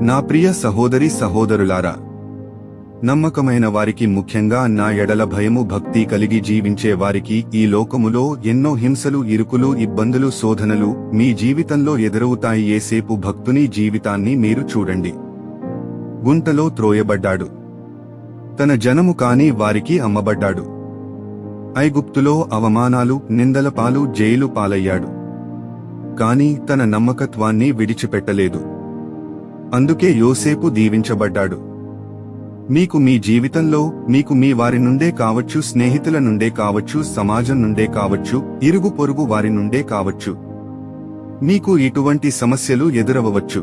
నా ప్రియ సహోదరి సహోదరులారా నమ్మకమైన వారికి ముఖ్యంగా నా ఎడల భయము భక్తి కలిగి జీవించే వారికి ఈ లోకములో ఎన్నో హింసలు ఇరుకులు ఇబ్బందులు శోధనలు మీ జీవితంలో ఎదురవుతాయి. ఏసేపు భక్తుని జీవితాన్ని మీరు చూడండి. గుంటలో త్రోయబడ్డాడు. తన జనము కాని వారికి అమ్మబడ్డాడు. ఐగుప్తులో అవమానాలు నిందల పాలు జైలు పాలయ్యాడు. కాని తన నమ్మకత్వాన్ని విడిచిపెట్టలేదు. అందుకే యోసేపు దీవించబడ్డాడు. మీకు మీ జీవితంలో మీకు మీ వారి నుండే కావచ్చు స్నేహితుల నుండే కావచ్చు సమాజం నుండే కావచ్చు ఇరుగు పొరుగు వారి నుండే కావచ్చు. మీకు ఇటువంటి సమస్యలు ఎదురవవచ్చు.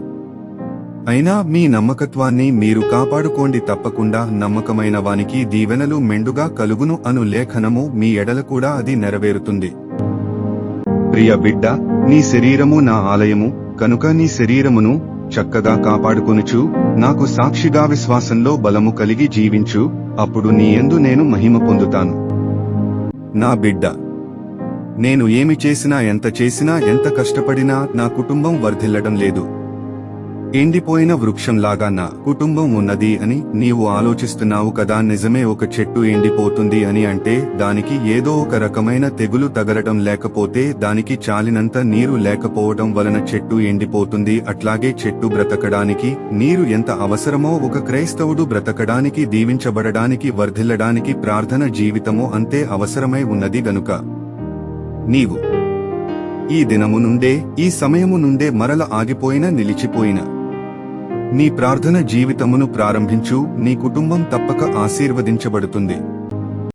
అయినా మీ నమ్మకత్వాన్ని మీరు కాపాడుకోండి తప్పకుండా నమ్మకమైన వానికి దీవెనలు మెండుగా కలుగును అను లేఖనము మీ ఎడల కూడా అది నెరవేరుతుంది. ప్రియ బిడ్డ నీ శరీరము నా ఆలయము కనుక నీ శరీరమును చక్కగా కాపాడుకొనుచు నాకు సాక్షిగా విశ్వాసంలో బలము కలిగి జీవించు అప్పుడు నీ ఎందు నేను మహిమ పొందుతాను. నా బిడ్డ నేను ఏమి చేసినా ఎంత చేసినా ఎంత కష్టపడినా నా కుటుంబం వర్ధిల్లడం లేదు. ఎండిపోయిన వృక్షంలాగా నా కుటుంబం ఉన్నది అని నీవు ఆలోచిస్తున్నావు కదా నిజమే ఒక చెట్టు ఎండిపోతుంది అని అంటే దానికి ఏదో ఒక రకమైన తెగులు తగలటం లేకపోతే దానికి చాలినంత నీరు లేకపోవటం వలన చెట్టు ఎండిపోతుంది. అట్లాగే చెట్టు బ్రతకడానికి నీరు ఎంత అవసరమో ఒక క్రైస్తవుడు బ్రతకడానికి దీవించబడడానికి వర్ధిల్లడానికి ప్రార్థన జీవితము అంతే అవసరమై ఉన్నది గనుక. నీవు ఈ దినము నుండే ఈ సమయము నుండే మరల ఆగిపోయిన నిలిచిపోయిన నీ ప్రార్థన జీవితమును ప్రారంభించు నీ కుటుంబం తప్పక ఆశీర్వదించబడుతుంది.